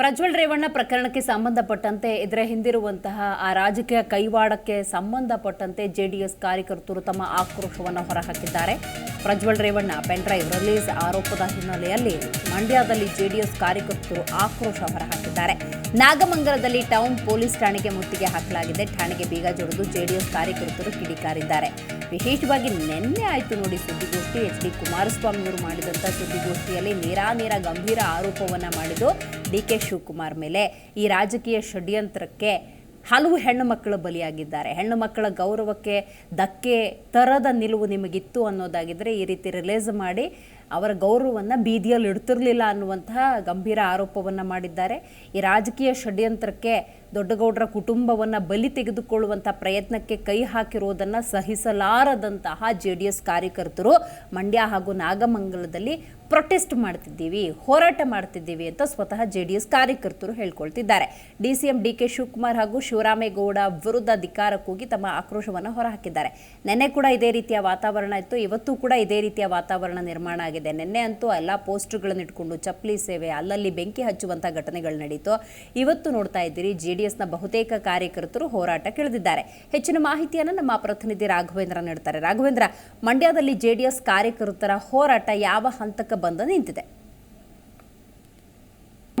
ಪ್ರಜ್ವಲ್ ರೇವಣ್ಣ ಪ್ರಕರಣಕ್ಕೆ ಸಂಬಂಧಪಟ್ಟಂತೆ ಇದರ ಹಿಂದಿರುವಂತಹ ಆ ರಾಜಕೀಯ ಕೈವಾಡಕ್ಕೆ ಸಂಬಂಧಪಟ್ಟಂತೆ ಜೆಡಿಎಸ್ ಕಾರ್ಯಕರ್ತರು ತಮ್ಮ ಆಕ್ರೋಶವನ್ನು ಹೊರಹಾಕಿದ್ದಾರೆ. ಪ್ರಜ್ವಲ್ ರೇವಣ್ಣ ಪೆನ್ಡ್ರೈವ್ ರಿಲೀಸ್ ಆರೋಪದ ಹಿನ್ನೆಲೆಯಲ್ಲಿ ಮಂಡ್ಯದಲ್ಲಿ ಜೆಡಿಎಸ್ ಕಾರ್ಯಕರ್ತರು ಆಕ್ರೋಶ ಹೊರಹಾಕಿದ್ದಾರೆ. ನಾಗಮಂಗಲದಲ್ಲಿ ಟೌನ್ ಪೊಲೀಸ್ ಠಾಣೆಗೆ ಮುತ್ತಿಗೆ ಹಾಕಲಾಗಿದೆ. ಠಾಣೆಗೆ ಬೀಗ ಜಡಿದು ಜೆಡಿಎಸ್ ಕಾರ್ಯಕರ್ತರು ಕಿಡಿಕಾರಿದ್ದಾರೆ. ವಿಶೇಷವಾಗಿ ನಿನ್ನೆ ಆಯಿತು ನೋಡಿ ಸುದ್ದಿಗೋಷ್ಠಿ, ಎಚ್ ಡಿ ಕುಮಾರಸ್ವಾಮಿಯವರು ಮಾಡಿದಂಥ ಸುದ್ದಿಗೋಷ್ಠಿಯಲ್ಲಿ ನೇರಾನೇರ ಗಂಭೀರ ಆರೋಪವನ್ನ ಮಾಡಿದ್ದು, ಡಿ ಕೆ ಶಿವಕುಮಾರ್ ಮೇಲೆ ಈ ರಾಜಕೀಯ ಷಡ್ಯಂತ್ರಕ್ಕೆ ಹಲವು ಹೆಣ್ಣು ಮಕ್ಕಳು ಬಲಿಯಾಗಿದ್ದಾರೆ. ಹೆಣ್ಣು ಮಕ್ಕಳ ಗೌರವಕ್ಕೆ ಧಕ್ಕೆ ತರದ ನಿಲುವು ನಿಮಗಿತ್ತು ಅನ್ನೋದಾಗಿದ್ದರೆ ಈ ರೀತಿ ರಿಲೀಸ್ ಮಾಡಿ ಅವರ ಗೌರವವನ್ನು ಬೀದಿಯಲ್ಲಿ ಇಡ್ತಿರಲಿಲ್ಲ ಅನ್ನುವಂತಹ ಗಂಭೀರ ಆರೋಪವನ್ನು ಮಾಡಿದ್ದಾರೆ. ಈ ರಾಜಕೀಯ ಷಡ್ಯಂತ್ರಕ್ಕೆ ದೊಡ್ಡಗೌಡರ ಕುಟುಂಬವನ್ನು ಬಲಿ ತೆಗೆದುಕೊಳ್ಳುವಂಥ ಪ್ರಯತ್ನಕ್ಕೆ ಕೈ ಹಾಕಿರುವುದನ್ನು ಸಹಿಸಲಾರದಂತಹ ಜೆ ಡಿ ಎಸ್ ಕಾರ್ಯಕರ್ತರು ಮಂಡ್ಯ ಹಾಗೂ ನಾಗಮಂಗಲದಲ್ಲಿ ಪ್ರೊಟೆಸ್ಟ್ ಮಾಡ್ತಿದ್ದೀವಿ, ಹೋರಾಟ ಮಾಡ್ತಿದ್ದೀವಿ ಅಂತ ಸ್ವತಃ ಜೆ ಡಿ ಎಸ್ ಕಾರ್ಯಕರ್ತರು ಹೇಳ್ಕೊಳ್ತಿದ್ದಾರೆ. D C M D K Shivakumar ಹಾಗೂ ಶಿವರಾಮೇಗೌಡ ವಿರುದ್ಧ ಧಿಕ್ಕಾರಕ್ಕೋಗಿ ತಮ್ಮ ಆಕ್ರೋಶವನ್ನು ಹೊರಹಾಕಿದ್ದಾರೆ. ನಿನ್ನೆ ಕೂಡ ಇದೇ ರೀತಿಯ ವಾತಾವರಣ ಇತ್ತು. ಇವತ್ತು ಕೂಡ ಇದೇ ರೀತಿಯ ವಾತಾವರಣ ನಿರ್ಮಾಣ ಆಗಿದೆ. ನಿನ್ನೆ ಅಂತೂ ಎಲ್ಲ ಪೋಸ್ಟ್ಗಳನ್ನು ಇಟ್ಕೊಂಡು ಚಪ್ಪಲಿ ಸೇವೆ, ಅಲ್ಲಲ್ಲಿ ಬೆಂಕಿ ಹಚ್ಚುವಂಥ ಘಟನೆಗಳು ನಡೀತು. ಇವತ್ತು ನೋಡ್ತಾ ಇದ್ದೀರಿ ಜೆ ಡಿ ಎಸ್ನ ಬಹುತೇಕ ಕಾರ್ಯಕರ್ತರು ಹೋರಾಟ ಹೋರಾಟಕ್ಕಿಳಿದಿದ್ದಾರೆ ಹೆಚ್ಚಿನ ಮಾಹಿತಿಯನ್ನು ನಮ್ಮ ಪ್ರತಿನಿಧಿ ರಾಘವೇಂದ್ರ ನೀಡ್ತಾರೆ. ರಾಘವೇಂದ್ರ, ಮಂಡ್ಯದಲ್ಲಿ ಜೆ ಡಿ ಎಸ್ ಕಾರ್ಯಕರ್ತರ ಹೋರಾಟ ಯಾವ ಹಂತಕ್ಕೆ ಬಂದು ನಿಂತಿದೆ.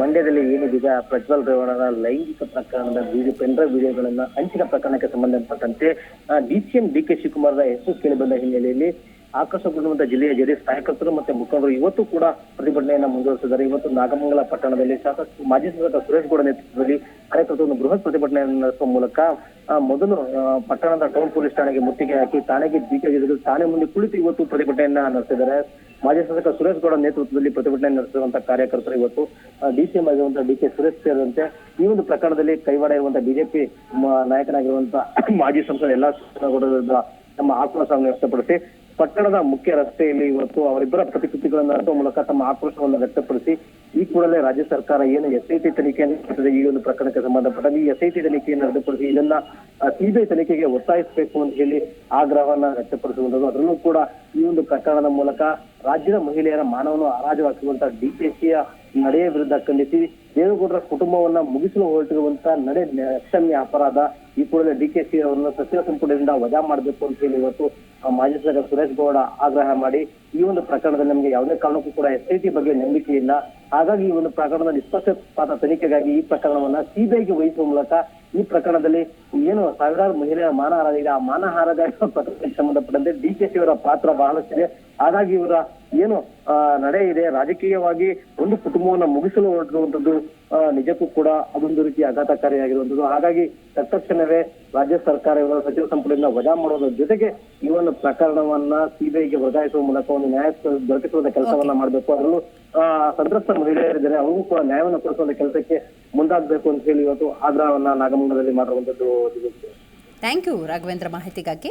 ಮಂಡ್ಯದಲ್ಲಿ ಏನಿದೀಗ ಪ್ರಜ್ವಲ್ ರೇವಣ್ಣನ ಲೈಂಗಿಕ ಪ್ರಕರಣದ ವಿಡಿಯೋ ಪೆನ್ಡ್ರೈವ್ ವಿಡಿಯೋಗಳನ್ನ ಹಂಚಿನ ಪ್ರಕರಣಕ್ಕೆ ಸಂಬಂಧಪಟ್ಟಂತೆ ಡಿಸಿಎಂ ಡಿ ಕೆ ಶಿವಕುಮಾರ್ ಹೆಸರು ಕೇಳಿಬಂದ ಹಿನ್ನೆಲೆಯಲ್ಲಿ ಆಕಾಶಗೊಂಡ ಜಿಲ್ಲೆಯ ಜೆಡಿಎಸ್ ನಾಯಕರು ಮತ್ತೆ ಮುಖಂಡರು ಇವತ್ತು ಕೂಡ ಪ್ರತಿಭಟನೆಯನ್ನ ಮುಂದುವರಿಸಿದ್ದಾರೆ. ಇವತ್ತು ನಾಗಮಂಗಲ ಪಟ್ಟಣದಲ್ಲಿ ಶಾಸಕ ಮಾಜಿ ಶಾಸಕ ಸುರೇಶ್ ಗೌಡ ನೇತೃತ್ವದಲ್ಲಿ ಕಾರ್ಯಕರ್ತರು ಒಂದು ಬೃಹತ್ ಪ್ರತಿಭಟನೆಯನ್ನು ನಡೆಸುವ ಮೂಲಕ ಮೊದಲು ಪಟ್ಟಣದ ಟೌನ್ ಪೊಲೀಸ್ ಠಾಣೆಗೆ ಮುತ್ತಿಗೆ ಹಾಕಿ, ಠಾಣೆಗೆ ಬೀಗ ಠಾಣೆ ಮುಂದೆ ಕುಳಿತು ಇವತ್ತು ಪ್ರತಿಭಟನೆಯನ್ನ ನಡೆಸಿದ್ದಾರೆ. ಮಾಜಿ ಶಾಸಕ ಸುರೇಶ್ ಗೌಡ ನೇತೃತ್ವದಲ್ಲಿ ಪ್ರತಿಭಟನೆ ನಡೆಸಿರುವಂತಹ ಕಾರ್ಯಕರ್ತರು ಇವತ್ತು ಡಿಸಿಎಂ ಆಗಿರುವಂತಹ ಡಿ ಕೆ ಸುರೇಶ್ ಸೇರಿದಂತೆ ಈ ಒಂದು ಪ್ರಕರಣದಲ್ಲಿ ಕೈವಾಡ ಇರುವಂತಹ ಬಿಜೆಪಿ ನಾಯಕನಾಗಿರುವಂತಹ ಮಾಜಿ ಸಂಸದ ಎಲ್ಲಾ ಗೌಡ ತಮ್ಮ ಆಕ್ರೋಶವನ್ನು ವ್ಯಕ್ತಪಡಿಸಿ, ಪಟ್ಟಣದ ಮುಖ್ಯ ರಸ್ತೆಯಲ್ಲಿ ಇವತ್ತು ಅವರಿಬ್ಬರ ಪ್ರತಿಕೃತಿಗಳನ್ನು ನಡೆಸುವ ಮೂಲಕ ತಮ್ಮ ಆಕ್ರೋಶವನ್ನು ವ್ಯಕ್ತಪಡಿಸಿ, ಈ ಕೂಡಲೇ ರಾಜ್ಯ ಸರ್ಕಾರ ಏನು ಎಸ್ಐಟಿ ತನಿಖೆಯನ್ನು ನಡೆಸಿದೆ ಈ ಒಂದು ಪ್ರಕರಣಕ್ಕೆ ಸಂಬಂಧಪಟ್ಟ ಈ ಎಸ್ಐಟಿ ತನಿಖೆಯನ್ನು ರದ್ದುಪಡಿಸಿ ಇದನ್ನ ಸಿಬಿಐ ತನಿಖೆಗೆ ಒತ್ತಾಯಿಸಬೇಕು ಅಂತ ಹೇಳಿ ಆಗ್ರಹವನ್ನ ವ್ಯಕ್ತಪಡಿಸುವಂಥದ್ದು. ಅದರಲ್ಲೂ ಕೂಡ ಈ ಒಂದು ಪ್ರಕರಣದ ಮೂಲಕ ರಾಜ್ಯದ ಮಹಿಳೆಯರ ಮಾನವನು ಹರಾಜುಹಾಕಿರುವಂತಹ ಡಿಕೆಶಿಯ ನಡೆಯ ವಿರುದ್ಧ ಖಂಡಿಸಿ ದೇವೇಗೌಡರ ಕುಟುಂಬವನ್ನ ಮುಗಿಸಲು ಹೊರಟಿರುವಂತ ನಡೆ ಅಕ್ಷಮ್ಯ ಅಪರಾಧ ಈ ಕೂಡಲೇ ಡಿಕೆಶಿ ಅವರನ್ನು ಸಚಿವ ಸಂಪುಟದಿಂದ ವಜಾ ಮಾಡಬೇಕು ಅಂತ ಹೇಳಿ ಇವತ್ತು ಮಾಜಿ ಸಚಿವ ಸುರೇಶ್ ಗೌಡ ಆಗ್ರಹ ಮಾಡಿ ಈ ಒಂದು ಪ್ರಕರಣದಲ್ಲಿ ನಮಗೆ ಯಾವುದೇ ಕಾರಣಕ್ಕೂ ಕೂಡ ಎಸ್ ಐ ಟಿ ಬಗ್ಗೆ ನಂಬಿಕೆ ಇಲ್ಲ. ಹಾಗಾಗಿ ಈ ಒಂದು ಪ್ರಕರಣದ ನಿಷ್ಪಕ್ಷಪಾತ ತನಿಖೆಗಾಗಿ ಈ ಪ್ರಕರಣವನ್ನ ಸಿಬಿಐಗೆ ವಹಿಸುವ ಮೂಲಕ ಈ ಪ್ರಕರಣದಲ್ಲಿ ಏನು ಸಾವಿರಾರು ಮಹಿಳೆಯ ಮಾನಹಾರ ಇದೆ. ಆ ಮಾನಹಾರದ ಪ್ರಕರಣಕ್ಕೆ ಸಂಬಂಧಪಟ್ಟಂತೆ ಡಿ ಕೆ ಅವರ ಪಾತ್ರ ಬಹಳಷ್ಟಿದೆ. ಹಾಗಾಗಿ ಇವರ ಏನು ಆ, ನಡೆ ಇದೆ. ರಾಜಕೀಯವಾಗಿ ಒಂದು ಕುಟುಂಬವನ್ನ ಮುಗಿಸಲು ಹೊರಟಿರುವಂತದ್ದು ಆ, ನಿಜಕ್ಕೂ ಕೂಡ ಅದೊಂದು ರೀತಿ ಆಘಾತಕಾರಿಯಾಗಿರುವಂತದ್ದು ಹಾಗಾಗಿ ತತ್ಕ್ಷಣವೇ ರಾಜ್ಯ ಸರ್ಕಾರ ಇವರ ಸಚಿವ ಸಂಪುಟದಿಂದ ವಜಾ ಮಾಡೋದ್ರ ಜೊತೆಗೆ ಈ ಒಂದು ಪ್ರಕರಣವನ್ನ ಸಿಬಿಐಗೆ ವರ್ಗಾಯಿಸುವ ಮೂಲಕ ಒಂದು ನ್ಯಾಯ ದೊರಕಿಸುವಂತ ಕೆಲಸವನ್ನ ಮಾಡಬೇಕು. ಅದರಲ್ಲೂ ಆ, ಸಂತ್ರಸ್ತ ಮಹಿಳೆಯರಿದ್ದಾರೆ. ಅವ್ರಿಗೂ ಕೂಡ ನ್ಯಾಯವನ್ನು ಕೊಡಿಸುವಂತ ಕೆಲಸಕ್ಕೆ ಮುಂದಾಗಬೇಕು ಅಂತ ಹೇಳಿ ಇವತ್ತು ಆಗ್ರಹವನ್ನ ನಾಗಮಂಗಲದಲ್ಲಿ ಮಾಡಿರುವಂತದ್ದು ಥ್ಯಾಂಕ್ ಯು ರಾಘವೇಂದ್ರ ಮಾಹಿತಿಗಾಗಿ.